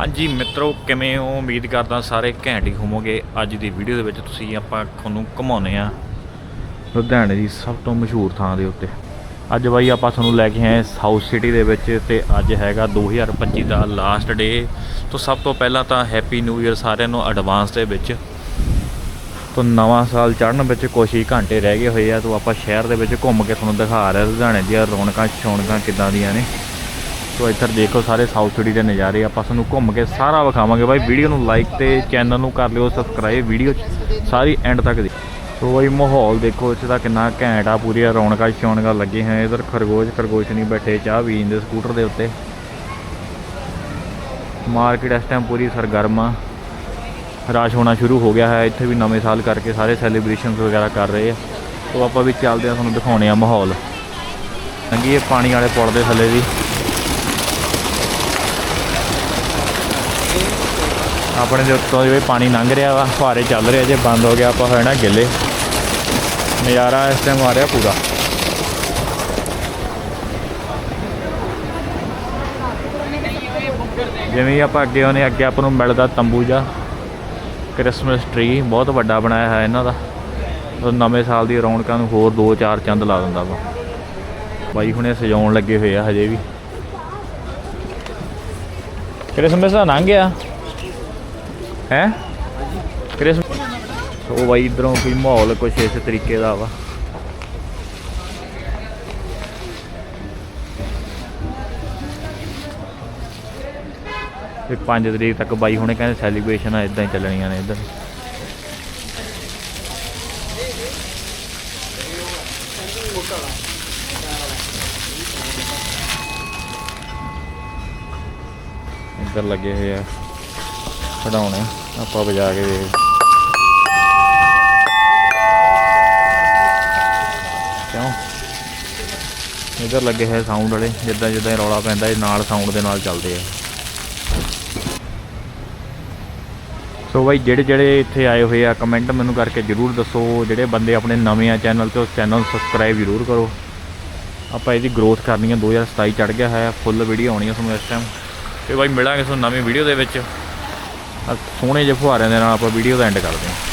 ਹਾਂਜੀ ਮਿੱਤਰੋ, ਕਿਵੇਂ ਹੋ? ਉਮੀਦ ਕਰਦਾ ਸਾਰੇ ਘੈਂਟ ਹੀ ਹੋਵੋਗੇ। ਅੱਜ ਦੀ ਵੀਡੀਓ ਦੇ ਵਿੱਚ ਤੁਸੀਂ ਆਪਾਂ ਤੁਹਾਨੂੰ ਘੁਮਾਉਨੇ ਆ ਲੁਧਿਆਣੇ ਦੀ ਸਭ ਤੋਂ ਮਸ਼ਹੂਰ ਥਾਂ ਦੇ ਉੱਤੇ। ਅੱਜ ਬਾਈ ਆਪਾਂ ਤੁਹਾਨੂੰ ਲੈ ਕੇ ਆਏ ਸਾਊਥ ਸਿਟੀ ਦੇ ਵਿੱਚ ਤੇ ਅੱਜ ਹੈਗਾ 2025 ਦਾ ਲਾਸਟ ਡੇ ਤੋਂ ਸਭ ਤੋਂ ਪਹਿਲਾਂ ਤਾਂ ਹੈਪੀ ਨਿਊ ਇਅਰ ਸਾਰਿਆਂ ਨੂੰ ਐਡਵਾਂਸ ਦੇ ਵਿੱਚ। ਤੋਂ ਨਵਾਂ ਸਾਲ ਚੜ੍ਹਨ ਵਿੱਚ ਕੁਛ ਹੀ ਘੰਟੇ ਰਹਿ ਗਏ ਹੋਏ ਆ। ਤੋਂ ਆਪਾਂ ਸ਼ਹਿਰ ਦੇ ਵਿੱਚ ਘੁੰਮ ਕੇ ਤੁਹਾਨੂੰ ਦਿਖਾ ਰਹੇ ਲੁਧਿਆਣੇ ਦੀਆਂ ਰੌਣਕਾਂ, ਸ਼ੌਣਕਾਂ ਕਿੱਦਾਂ ਦੀਆਂ ਨੇ। ਸੋ ਇੱਧਰ ਦੇਖੋ ਸਾਰੇ ਸਾਊਥ ਸਿਟੀ ਦੇ ਨਜ਼ਾਰੇ। ਆਪਾਂ ਤੁਹਾਨੂੰ ਘੁੰਮ ਕੇ ਸਾਰਾ ਵਿਖਾਵਾਂਗੇ। ਬਾਈ, ਵੀਡੀਓ ਨੂੰ ਲਾਈਕ ਤੇ ਚੈਨਲ ਨੂੰ ਕਰ ਲਿਓ ਸਬਸਕ੍ਰਾਈਬ ਵੀਡੀਓ ਸਾਰੀ ਐਂਡ ਤੱਕ ਦੀ। ਸੋ ਬਾਈ, ਮਾਹੌਲ ਦੇਖੋ, ਇੱਥੇ ਦਾ ਕਿੰਨਾ ਘੈਂਟ ਆ। ਪੂਰੀਆਂ ਰੌਣਕਾਂ ਛੌਣਕਾਂ ਲੱਗੇ ਹੋਏ ਇੱਧਰ ਖਰਗੋਸ਼ ਖਰਗੋਸ਼ ਨਹੀਂ ਬੈਠੇ, ਚਾਹ ਪੀ ਜਾਂਦੇ ਸਕੂਟਰ ਦੇ ਉੱਤੇ। ਮਾਰਕੀਟ ਇਸ ਟਾਈਮ ਪੂਰੀ ਸਰਗਰਮ ਆ। ਰਸ਼ ਹੋਣਾ ਸ਼ੁਰੂ ਹੋ ਗਿਆ ਹੈ। ਇੱਥੇ ਵੀ ਨਵੇਂ ਸਾਲ ਕਰਕੇ ਸਾਰੇ ਸੈਲੀਬ੍ਰੇਸ਼ਨਸ ਵਗੈਰਾ ਕਰ ਰਹੇ ਆ। ਤੋ ਆਪਾਂ ਵੀ ਚੱਲਦੇ ਆ, ਤੁਹਾਨੂੰ ਦਿਖਾਉਣੇ ਆ ਮਾਹੌਲ। ਲੰਗੀ ਇਹ ਪਾਣੀ ਵਾਲੇ ਪੁਲ ਦੇ ਥੱਲੇ ਦੀ ਆਪਣੇ ਦੇ ਉੱਤੋਂ ਜਿਵੇਂ ਪਾਣੀ ਲੰਘ ਰਿਹਾ ਵਾ, ਫੁਹਾਰੇ ਚੱਲ ਰਹੇ ਜੇ, ਬੰਦ ਹੋ ਗਿਆ, ਆਪਾਂ ਹੋਏ ਨਾ ਗਿੱਲੇ। ਨਜ਼ਾਰਾ ਇਸ ਟਾਈਮ ਆ ਰਿਹਾ ਪੂਰਾ। ਜਿਵੇਂ ਆਪਾਂ ਅੱਗੇ ਆਉਂਦੇ ਅੱਗੇ ਆਪਾਂ ਨੂੰ ਮਿਲਦਾ ਤੰਬੂ ਜਾ ਕ੍ਰਿਸਮਸ ਟਰੀ ਬਹੁਤ ਵੱਡਾ ਬਣਾਇਆ ਹੋਇਆ ਇਹਨਾਂ ਦਾ। ਨਵੇਂ ਸਾਲ ਦੀ ਰੌਣਕਾਂ ਨੂੰ ਹੋਰ 2-4 ਚੰਦ ਲਾ ਦਿੰਦਾ ਵਾ। ਬਾਈ ਹੁਣੇ ਸਜਾਉਣ ਲੱਗੇ ਹੋਏ ਆ ਹਜੇ ਵੀ। ਕ੍ਰਿਸਮਸ ਦਾ ਲੰਘ ਗਿਆ। ਹੈ? ਕ੍ਰਿਸਮਸ ਉਹ ਬਾਈ ਇਧਰੋਂ ਕੋਈ ਮਾਹੌਲ ਕੁਛ ਇਸ ਤਰੀਕੇ ਦਾ ਵਾ। ਤੇ 5 ਤਰੀਕ ਤੱਕ ਬਾਈ ਹੁਣੇ ਕਹਿੰਦੇ ਸੈਲੀਬ੍ਰੇਸ਼ਨ ਆ ਇਦਾਂ ਹੀ ਚੱਲਣੀਆਂ ਨੇ ਇਧਰ। ਇੱਧਰ ਲੱਗੇ ਹੋਏ ਆ। ਖੜਾਉਣੇ ਆਪਾਂ ਵਜਾ ਕੇ ਦੇਖ ਕਿਉਂ? ਇੱਧਰ ਲੱਗੇ ਹੈ ਸਾਊਂਡ ਵਾਲੇ, ਜਿੱਦਾਂ ਜਿੱਦਾਂ ਰੌਲਾ ਪੈਂਦਾ, ਇਹ ਨਾਲ ਸਾਊਂਡ ਦੇ ਨਾਲ ਚੱਲਦੇ ਆ। ਸੋ ਬਾਈ, ਜਿਹੜੇ ਜਿਹੜੇ ਇੱਥੇ ਆਏ ਹੋਏ ਆ ਕਮੈਂਟ ਮੈਨੂੰ ਕਰਕੇ ਜਰੂਰ ਦੱਸੋ। ਜਿਹੜੇ ਬੰਦੇ ਆਪਣੇ ਨਵੇਂ ਆ ਚੈਨਲ ਤੇ, ਉਸ ਚੈਨਲ ਨੂੰ ਸਬਸਕ੍ਰਾਈਬ ਜਰੂਰ ਕਰੋ। ਆਪਾਂ ਇਹਦੀ ਗਰੋਥ ਕਰਨੀ ਆ। 2027 ਚੜ ਗਿਆ ਹੈ। ਫੁੱਲ ਵੀਡੀਓ ਆਉਣੀ ਹੈ ਤੁਹਾਨੂੰ ਇਸ ਟਾਈਮ ਤੇ ਬਾਈ, ਮਿਲਾਂਗੇ ਤੁਹਾਨੂੰ ਨਵੀਂ ਵੀਡੀਓ ਦੇ ਵਿੱਚ। ਸੋਹਣੇ ਜਿਹੇ ਫੁਹਾਰਿਆਂ ਦੇ ਨਾਲ ਆਪਾਂ ਵੀਡੀਓ ਦਾ ਐਂਡ ਕਰਦੇ ਹਾਂ।